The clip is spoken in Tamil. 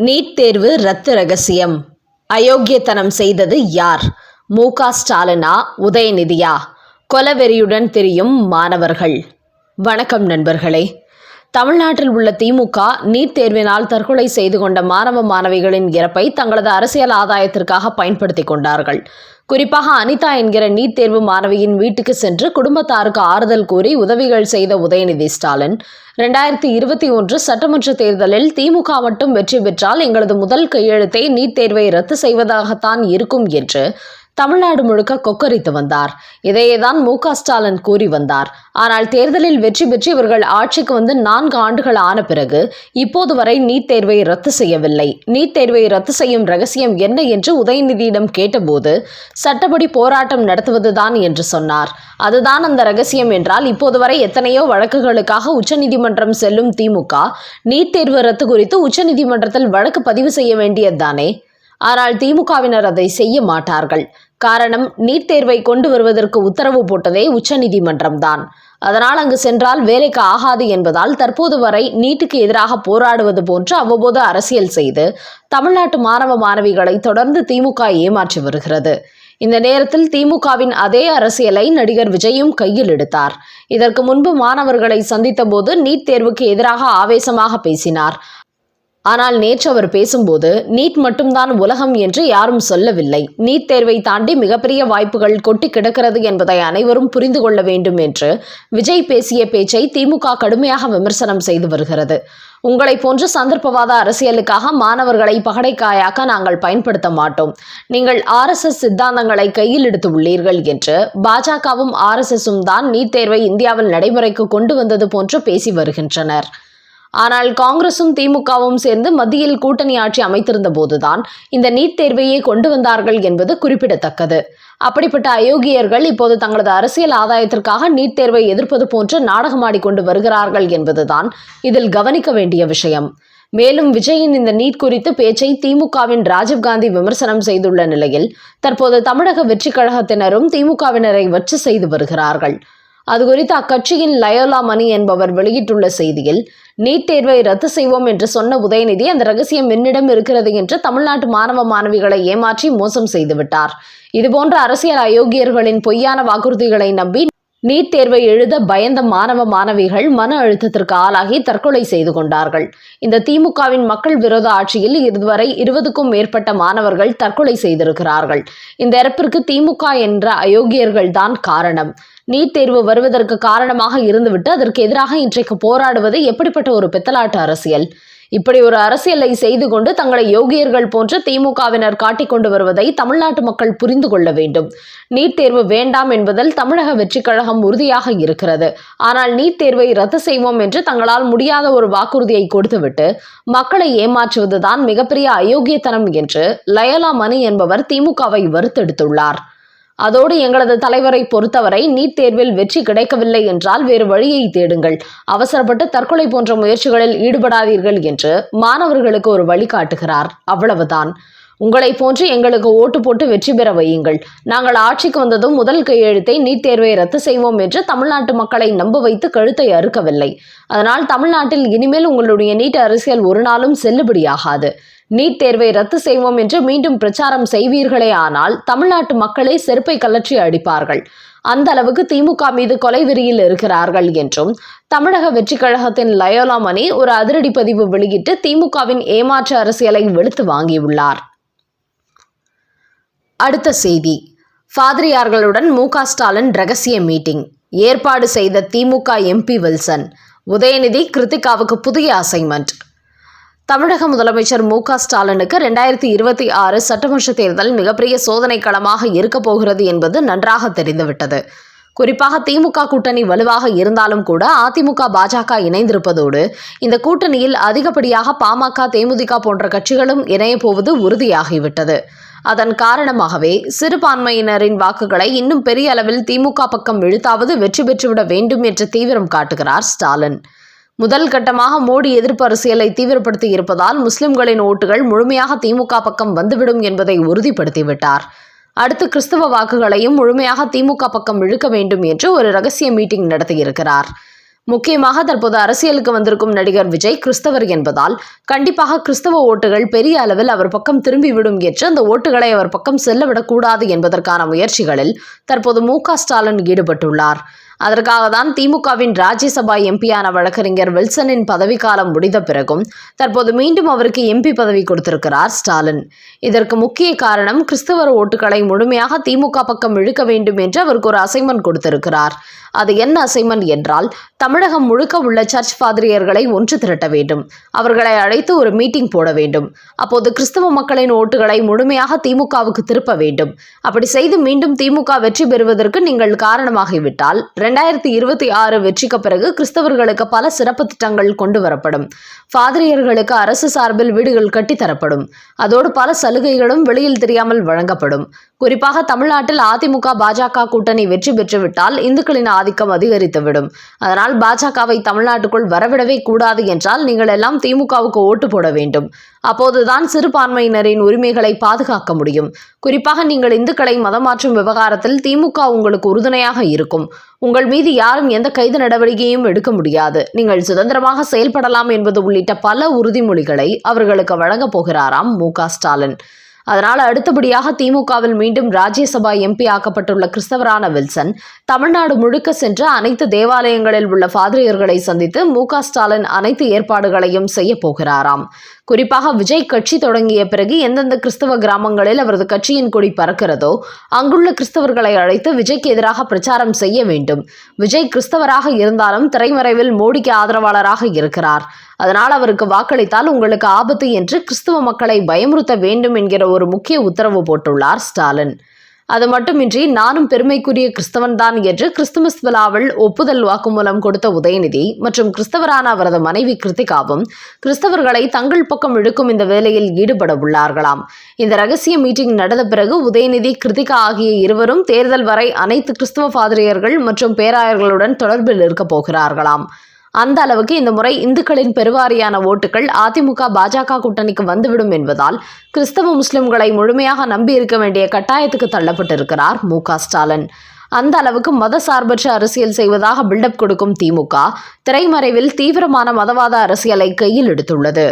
நீட் தேர்வு ரத்து ரகசியம். அயோக்கியத்தனம் செய்தது யார்? மு. க. ஸ்டாலினா உதயநிதியா? கொலவெறியுடன் திரியும் மாணவர்கள். வணக்கம் நண்பர்களே. தமிழ்நாட்டில் உள்ள திமுக நீட் தேர்வினால் தற்கொலை செய்து கொண்ட மாணவ மாணவிகளின் இறப்பை தங்களது அரசியல் ஆதாயத்திற்காக பயன்படுத்தி கொண்டார்கள். குறிப்பாக அனிதா என்கிற நீட் தேர்வு மாணவியின் வீட்டுக்கு சென்று குடும்பத்தாருக்கு ஆறுதல் கூறி உதவிகள் செய்த உதயநிதி ஸ்டாலின். ரெண்டாயிரத்தி இருபத்தி ஒன்று சட்டமன்ற தேர்தலில் திமுக மட்டும் வெற்றி பெற்றால் எங்களது முதல் கையெழுத்தை நீட் தேர்வை ரத்து செய்வதாகத்தான் இருக்கும் என்று தமிழ்நாடு முழுக்க கொக்கரித்து வந்தார். இதையேதான் மு க ஸ்டாலின் கூறி வந்தார். ஆனால் தேர்தலில் வெற்றி பெற்று இவர்கள் ஆட்சிக்கு வந்து நான்கு ஆண்டுகள் ஆன பிறகு இப்போது வரை நீட் தேர்வை ரத்து செய்யவில்லை. நீட் தேர்வை ரத்து செய்யும் ரகசியம் என்ன என்று உதயநிதியிடம் கேட்டபோது சட்டப்படி போராட்டம் நடத்துவதுதான் என்று சொன்னார். அதுதான் அந்த ரகசியம் என்றால் இப்போது வரை எத்தனையோ வழக்குகளுக்காக உச்சநீதிமன்றம் செல்லும் திமுக நீட் தேர்வு ரத்து குறித்து உச்சநீதிமன்றத்தில் வழக்கு பதிவு செய்ய வேண்டியதுதானே? ஆனால் திமுகவினர் அதை செய்ய மாட்டார்கள். காரணம் நீட் தேர்வை கொண்டு வருவதற்கு உத்தரவு போட்டதே உச்சநீதிமன்றம்தான். அதனால் அங்கு சென்றால் வேலைக்கு ஆகாது என்பதால் தற்போது வரை நீட்டுக்கு எதிராக போராடுவது போன்று அவ்வப்போது அரசியல் செய்து தமிழ்நாட்டு மாணவ மாணவிகளை தொடர்ந்து திமுக ஏமாற்றி வருகிறது. இந்த நேரத்தில் திமுகவின் அதே அரசியலை நடிகர் விஜயும் கையில் எடுத்தார். இதற்கு முன்பு மாணவர்களை சந்தித்த போது நீட் தேர்வுக்கு எதிராக ஆவேசமாக பேசினார். ஆனால் நேற்று அவர் பேசும்போது நீட் மட்டும்தான் உலகம் என்று யாரும் சொல்லவில்லை. நீட் தேர்வை தாண்டி மிகப்பெரிய வாய்ப்புகள் கொட்டி கிடக்கிறது என்பதை அனைவரும் புரிந்து கொள்ள வேண்டும் என்று விஜய் பேசிய பேச்சை திமுக கடுமையாக விமர்சனம் செய்து வருகிறது. உங்களை போன்ற சந்தர்ப்பவாத அரசியலுக்காக மாணவர்களை பகடைக்காயாக்க நாங்கள் பயன்படுத்த மாட்டோம். நீங்கள் ஆர்எஸ்எஸ் சித்தாந்தங்களை கையில் எடுத்து உள்ளீர்கள் என்று பாஜகவும் ஆர்எஸ்எஸும் தான் நீட் தேர்வை இந்தியாவில் நடைமுறைக்கு கொண்டு வந்தது போன்று பேசி வருகின்றனர். ஆனால் காங்கிரசும் திமுகவும் சேர்ந்து மத்தியில் கூட்டணி ஆட்சி அமைத்திருந்த போதுதான் இந்த நீட் தேர்வையே கொண்டு வந்தார்கள் என்பது குறிப்பிடத்தக்கது. அப்படிப்பட்ட அயோக்கியர்கள் இப்போது தங்களது அரசியல் ஆதாயத்திற்காக நீட் தேர்வை எதிர்ப்பது போன்று நாடகமாடிக்கொண்டு வருகிறார்கள் என்பதுதான் இதில் கவனிக்க வேண்டிய விஷயம். மேலும் விஜயின் இந்த நீட் குறித்து பேச்சை திமுகவின் ராஜீவ்காந்தி விமர்சனம் செய்துள்ள நிலையில் தற்போது தமிழக வெற்றிக் கழகத்தினரும் திமுகவினரை வச்சு செய்து வருகிறார்கள். அது குறித்து அக்கட்சியின் லயோலா மணி என்பவர் வெளியிட்டுள்ள செய்தியில் நீட் தேர்வை ரத்து செய்வோம் என்று சொன்ன உதயநிதி அந்த ரகசியம் என்னிடம் இருக்கிறது என்று தமிழ்நாட்டு மாணவ மாணவிகளை ஏமாற்றி மோசம் செய்துவிட்டார். இதுபோன்ற அரசியல் அயோக்கியர்களின் பொய்யான வாக்குறுதிகளை நம்பி நீட் தேர்வை எழுத பயந்த மாணவ மாணவிகள் மன அழுத்தத்திற்கு ஆளாகி தற்கொலை செய்து கொண்டார்கள். இந்த திமுகவின் மக்கள் விரோத ஆட்சியில் இதுவரை இருபதுக்கும் மேற்பட்ட மாணவர்கள் தற்கொலை செய்திருக்கிறார்கள். இந்த இறப்பிற்கு திமுக என்ற அயோக்கியர்கள் தான் காரணம். நீட் தேர்வு வருவதற்கு காரணமாக இருந்துவிட்டு அதற்கு எதிராக இன்றைக்கு போராடுவது எப்படிப்பட்ட ஒரு பித்தலாட்டு அரசியல்? இப்படி ஒரு அரசியலை செய்து கொண்டு தங்களை யோகியர்கள் போன்ற திமுகவினர் காட்டிக்கொண்டு வருவதை தமிழ்நாட்டு மக்கள் புரிந்து கொள்ள வேண்டும். நீட் தேர்வு வேண்டாம் என்பதில் தமிழக வெற்றிக் கழகம் உறுதியாக இருக்கிறது. ஆனால் நீட் தேர்வை ரத்து செய்வோம் என்று தங்களால் முடியாத ஒரு வாக்குறுதியை கொடுத்துவிட்டு மக்களை ஏமாற்றுவதுதான் மிகப்பெரிய அயோக்கியத்தனம் என்று லயலா மணி என்பவர் திமுகவை வறுத்தெடுத்துள்ளார். அதோடு எங்களது தலைவரை பொறுத்தவரை நீட் தேர்வில் வெற்றி கிடைக்கவில்லை என்றால் வேறு வழியை தேடுங்கள். அவசரப்பட்டு தற்கொலை போன்ற முயற்சிகளில் ஈடுபடாதீர்கள் என்று மாணவர்களுக்கு ஒரு வழி காட்டுகிறார். அவ்வளவுதான். உங்களை போன்று எங்களுக்கு ஓட்டு போட்டு வெற்றி பெற வையுங்கள். நாங்கள் ஆட்சிக்கு வந்ததும் முதல் கையெழுத்தை நீட் தேர்வை ரத்து செய்வோம் என்று தமிழ்நாட்டு மக்களை நம்ப வைத்து கழுத்தை அறுக்கவில்லை. அதனால் தமிழ்நாட்டில் இனிமேல் உங்களுடைய நீட் அரசியல் ஒரு நாளும் செல்லுபடியாகாது. நீட் தேர்வை ரத்து செய்வோம் என்று மீண்டும் பிரச்சாரம் செய்வீர்களே ஆனால் தமிழ்நாட்டு மக்களே செருப்பை கலற்றி அடிப்பார்கள். அந்த அளவுக்கு திமுக மீது கொலை வெறியில் இருக்கிறார்கள் என்றும் தமிழக வெற்றிக் கழகத்தின் லயோலா மணி ஒரு அதிரடி பதிவு வெளியிட்டு திமுகவின் ஏமாற்று அரசியலை வெளுத்து வாங்கியுள்ளார். அடுத்த செய்தி. ஃபாதிரியார்களுடன் மு. ஸ்டாலின் ரகசிய மீட்டிங். ஏற்பாடு செய்த திமுக எம்பி வில்சன். உதயநிதி கிருத்திகாவுக்கு புதிய அசைன்மெண்ட். தமிழக முதலமைச்சர் மு. க. ஸ்டாலினுக்கு ரெண்டாயிரத்தி இருபத்தி ஆறு சட்டமன்ற தேர்தல் மிகப்பெரிய சோதனை களமாக இருக்கப் போகிறது என்பது நன்றாக தெரிந்துவிட்டது. குறிப்பாக திமுக கூட்டணி வலுவாக இருந்தாலும் கூட அதிமுக பாஜக இணைந்திருப்பதோடு இந்த கூட்டணியில் அதிகப்படியாக பாமக தேமுதிக போன்ற கட்சிகளும் இணையப்போவது உறுதியாகிவிட்டது. அதன் காரணமாகவே சிறுபான்மையினரின் வாக்குகளை இன்னும் பெரிய அளவில் திமுக பக்கம் இழுத்தாவது வெற்றி பெற்றுவிட வேண்டும் என்ற தீவிரம் காட்டுகிறார் ஸ்டாலின். முதல் கட்டமாக மோடி எதிர்ப்பு அரசியலை தீவிரப்படுத்தி இருப்பதால் முஸ்லிம்களின் ஓட்டுகள் முழுமையாக திமுக பக்கம் வந்துவிடும் என்பதை உறுதிப்படுத்திவிட்டார். அடுத்து கிறிஸ்தவ வாக்குகளையும் முழுமையாக திமுக பக்கம் இழுக்க வேண்டும் என்று ஒரு ரகசிய மீட்டிங் நடத்தியிருக்கிறார். முக்கியமாக தற்போது அரசியலுக்கு வந்திருக்கும் நடிகர் விஜய் கிறிஸ்தவர் என்பதால் கண்டிப்பாக கிறிஸ்தவ ஓட்டுகள் பெரிய அளவில் அவர் பக்கம் திரும்பிவிடும் என்று அந்த ஓட்டுகளை அவர் பக்கம் செல்லவிடக்கூடாது என்பதற்கான முயற்சிகளில் தற்போது மு க ஸ்டாலின் ஈடுபட்டுள்ளார். அதற்காக தான் திமுகவின் ராஜ்யசபா எம்பியான வழக்கறிஞர் வில்சனின் பதவிக்காலம் முடிந்த பிறகும் தற்போது மீண்டும் அவருக்கு எம்பி பதவி கொடுத்திருக்கிறார் ஸ்டாலின். இதற்கு முக்கிய காரணம் கிறிஸ்தவர் ஓட்டுகளை முழுமையாக திமுக பக்கம் இழுக்க வேண்டும் என்று அவருக்கு ஒரு அசைன்மெண்ட் கொடுத்திருக்கிறார். அது என்ன அசைன்மெண்ட் என்றால் தமிழகம் முழுக்க உள்ள சர்ச் பாதிரியர்களை ஒன்று திரட்ட வேண்டும். அவர்களை அழைத்து ஒரு மீட்டிங் போட வேண்டும். அப்போது கிறிஸ்தவ மக்களின் ஓட்டுகளை முழுமையாக திமுகவுக்கு திருப்ப வேண்டும். அப்படி செய்து மீண்டும் திமுக வெற்றி பெறுவதற்கு நீங்கள் காரணமாகிவிட்டால் ரெண்டாயிரத்தி இருபத்தி ஆறு வெற்றிக்கு பிறகு கிறிஸ்தவர்களுக்கு பல சிறப்பு திட்டங்கள் கொண்டு வரப்படும். பாதிரியர்களுக்கு அரசு சார்பில் வீடுகள் கட்டித்தரப்படும். அதோடு பல சலுகைகளும் வெளியில் தெரியாமல் வழங்கப்படும். குறிப்பாக தமிழ்நாட்டில் அதிமுக பாஜக கூட்டணி வெற்றி பெற்றுவிட்டால் இந்துக்களின் ஆதிக்கம் அதிகரித்துவிடும். அதனால் பாஜகவை தமிழ்நாட்டுக்குள் வரவிடவே கூடாது என்றால் நீங்கள் எல்லாம் திமுகவுக்கு ஓட்டு போட வேண்டும். அப்போதுதான் சிறுபான்மையினரின் உரிமைகளை பாதுகாக்க முடியும். குறிப்பாக நீங்கள் இந்துக்களை மதமாற்றும் விவகாரத்தில் திமுக உங்களுக்கு உறுதுணையாக இருக்கும். உங்கள் மீது யாரும் எந்த கைது நடவடிக்கையும் எடுக்க முடியாது. நீங்கள் சுதந்திரமாக செயல்படலாம் என்பது உள்ளிட்ட பல உறுதிமொழிகளை அவர்களுக்கு வழங்கப் போகிறாராம் மு க ஸ்டாலின். அதனால் அடுத்தபடியாக திமுகவில் மீண்டும் ராஜ்யசபா எம்பி ஆக்கப்பட்டுள்ள கிறிஸ்தவரான வில்சன் தமிழ்நாடு முழுக்க சென்று அனைத்து தேவாலயங்களில் உள்ள பாதிரியர்களை சந்தித்து மு ஸ்டாலின் அனைத்து ஏற்பாடுகளையும் செய்ய போகிறாராம். குறிப்பாக விஜய் கட்சி தொடங்கிய பிறகு எந்தெந்த கிறிஸ்தவ கிராமங்களில் அவரது கட்சியின் கொடி பறக்கிறதோ அங்குள்ள கிறிஸ்தவர்களை அழைத்து விஜய்க்கு எதிராக பிரச்சாரம் செய்ய வேண்டும். விஜய் கிறிஸ்தவராக இருந்தாலும் திரைமறைவில் மோடிக்கு ஆதரவாளராக இருக்கிறார். அதனால் அவருக்கு வாக்களித்தால் உங்களுக்கு ஆபத்து என்று கிறிஸ்தவ மக்களை பயமுறுத்த வேண்டும் என்கிற ஒரு முக்கிய உத்தரவு போட்டுள்ளார் ஸ்டாலின். அது மட்டுமின்றி நானும் பெருமைக்குரிய கிறிஸ்தவன் தான் என்று கிறிஸ்துமஸ் விழாவில் ஒப்புதல் வாக்குமூலம் கொடுத்த உதயநிதி மற்றும் கிறிஸ்தவரான அவரது மனைவி கிருத்திகாவும் கிறிஸ்தவர்களை தங்கள் பக்கம் இழுக்கும் இந்த வேலையில் ஈடுபட உள்ளார்களாம். இந்த ரகசிய மீட்டிங் நடந்த பிறகு உதயநிதி கிருத்திகா ஆகிய இருவரும் தேர்தல் வரை அனைத்து கிறிஸ்தவ பாதிரியர்கள் மற்றும் பேராயர்களுடன் தொடர்பில் இருக்கப் போகிறார்களாம். அந்த அளவுக்கு இந்த முறை இந்துக்களின் பெருவாரியான ஓட்டுகள் அதிமுக பாஜக கூட்டணிக்கு வந்துவிடும் என்பதால் கிறிஸ்தவ முஸ்லிம்களை முழுமையாக நம்பி இருக்க வேண்டிய கட்டாயத்துக்கு தள்ளப்பட்டிருக்கிறார் மு ஸ்டாலின். அந்த அளவுக்கு மத சார்பற்ற அரசியல் செய்வதாக பில்டப் கொடுக்கும் திமுக திரைமறைவில் தீவிரமான மதவாத அரசியலை கையில் எடுத்துள்ளது.